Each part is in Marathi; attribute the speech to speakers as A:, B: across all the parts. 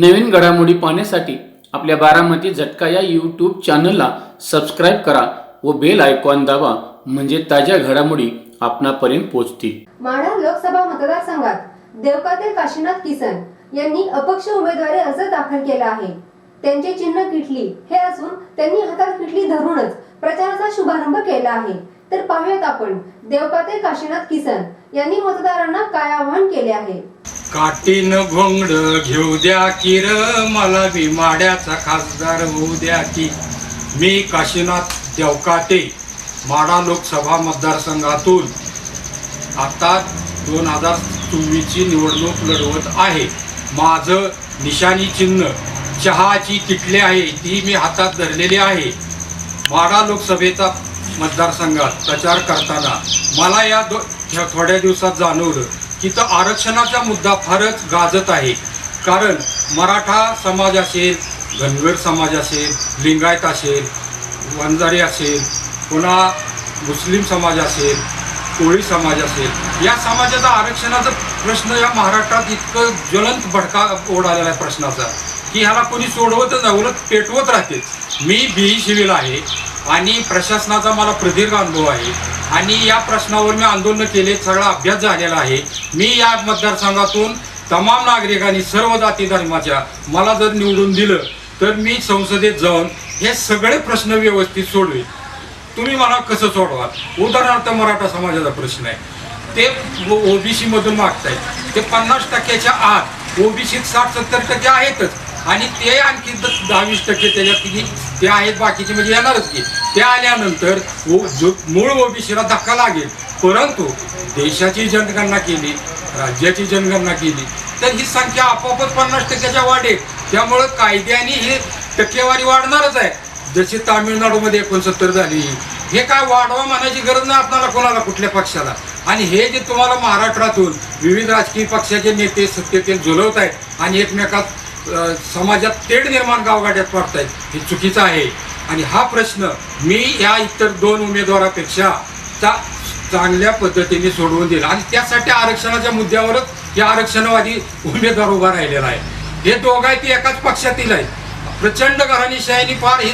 A: नवीन घडामोडी पाहण्यासाठी आपल्या बारामती झटका या यूट्यूब चॅनलला सबस्क्राईब करा व बेल आयकॉन दाबा म्हणजे ताज्या घडामोडी आपणापर्यंत पोहोचतील.
B: माढा लोकसभा मतदारसंघात देवकातील काशीनाथ किसन यांनी अपक्ष उमेदवारी अर्ज दाखल केला आहे. त्यांचे चिन्ह किटली हे असून त्यांनी हातात किटली धरूनच प्रचाराचा शुभारंभ केला आहे. तर पाहूयात आपण. देवकाते काशीनाथ किसन यांनी मतदारांना काय आवाहन केले आहे?
C: काटीन घोंगड घेऊ द्या किर मला बी माड्याचा खासदार होऊ द्या की. मी काशीनाथ देवकाते माडा लोकसभा मतदारसंघातून आता दोन हजार चोवीसची निवडणूक लढवत आहे. माझं निशाणी चिन्ह चहाची किटली आहे ती मी हातात धरलेली आहे. माडा लोकसभेचा मतदारसंघात प्रचार करताना मला या दो ह्या थोड्या दिवसात जाणवलं की तर आरक्षणाचा मुद्दा फारच गाजत आहे. कारण मराठा समाज असेल धनगर समाज असेल लिंगायत असेल वंजारी असेल पुन्हा मुस्लिम समाज असेल कोळी समाज असेल या समाजाचा आरक्षणाचा प्रश्न या महाराष्ट्रात इतकं ज्वलंत भडका ओढालेला आहे प्रश्नाचा की ह्याला कोणी सोडवतच नाही उलट पेटवत राहते मी बी सिव्हिल आहे. आणि प्रशासनाचा मला प्रदीर्घ अनुभव आहे. आणि या प्रश्नावर मी आंदोलन केले सगळा अभ्यास झालेला आहे. मी या मतदारसंघातून तमाम नागरिकांनी सर्व जाती धर्माच्या मला जर निवडून दिलं तर मी संसदेत जाऊन हे सगळे प्रश्न व्यवस्थित सोडवेन. तुम्ही मला कसं सोडवा उदाहरणार्थ मराठा समाजाचा प्रश्न आहे. ते ओबीसीमधून मागतायत. ते पन्नास टक्क्याच्या आत ओबीसीत साठ सत्तर टक्के आहेतच. आणि ते आणखी दहावीस टक्के त्याच्यात किती ते आहेत बाकीचे म्हणजे येणारच की. ते आल्यानंतर ओ- जो मूळ ओबीसीला धक्का लागेल. परंतु देशाची जनगणना केली राज्याची जनगणना केली तर ही संख्या आपोआपच पन्नास टक्क्याच्या वाढेल. त्यामुळं कायद्याने ही टक्केवारी वाढणारच आहे. जशी तामिळनाडूमध्ये एकोणसत्तर झाली हे काय वाढवा म्हणायची गरज नाही आपल्याला कोणाला कुठल्या पक्षाला. आणि हे जे तुम्हाला महाराष्ट्रातून विविध राजकीय पक्षाचे नेते सत्तेतील झुलवत आहेत आणि एकमेकात समाजात तेढ निर्माण गावगाड्यात आहेत हे चुकीचं आहे. आणि हा प्रश्न मी या इतर दोन उमेदवारापेक्षा चा चांगल्या पद्धतीने सोडवून दिला. आणि त्यासाठी आरक्षणाच्या मुद्द्यावरच हे आरक्षणवादी उमेदवार उभा राहिलेला आहे. हे दोघं आहे ते एकाच पक्षातील आहे प्रचंड घराणीशाहीनी फार ही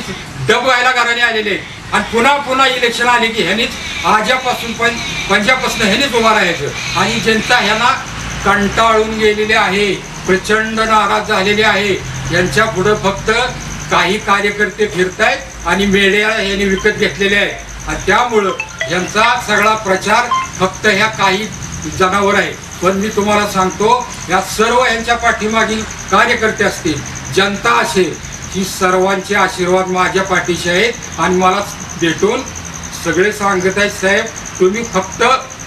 C: डब व्हायला घराणे आलेले आहेत. आणि पुन्हा पुन्हा इलेक्शन आले की ह्यानेच आजापासून पण पंजाबपासून ह्यानेच उभा राहायचं. आणि जनता ह्यांना कंटाळून गेलेली आहे प्रचंड नाराज झालेली आहे. यांच्या पुढं फक्त काही कार्यकर्ते फिरतायत आणि मेड्या यांनी विकत घेतलेले आहेत. आणि त्यामुळं यांचा सगळा प्रचार फक्त ह्या काही जनावर आहे. पण मी तुम्हाला सांगतो या सर्व यांच्या पाठीमागील कार्यकर्ते असतील जनता असेल ही सर्वांचे आशीर्वाद माझ्या पाठीशी आहेत आणि मला भेटून सगळे सांगत आहेत साहेब तुम्ही फक्त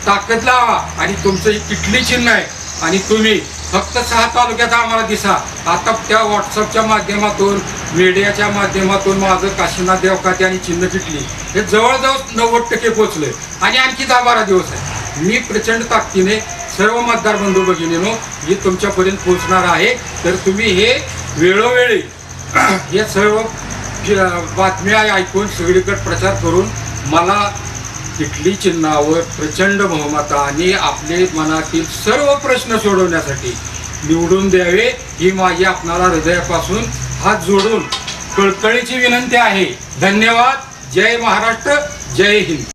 C: ताकद लावा आणि तुमचं हे किटली चिन्ह आहे आणि तुम्ही फक्त सहा तालुक्यात आम्हाला दिसा. आता त्या व्हॉट्सअपच्या माध्यमातून मीडियाच्या माध्यमातून माझं काशीनाथ देवकाते आणि चिन्ह किटली. हे जवळजवळ नव्वद टक्के पोचले आणि आणखी दहा बारा दिवस आहे. मी प्रचंड ताकदीने सर्व मतदार बंधू भगिनीनो हे तुमच्यापर्यंत पोहोचणार आहे. तर तुम्ही हे वेळोवेळी हे सर्व बातम्या ऐकून सगळीकडे प्रचार करून मला तिथली चिन्हावर प्रचंड बहुमताने आपले मनातील सर्व प्रश्न सोडवण्यासाठी निवडून द्यावे ही माझी आपणाला हृदयापासून हात जोडून कळकळीची विनंती आहे. धन्यवाद. जय महाराष्ट्र. जय हिंद.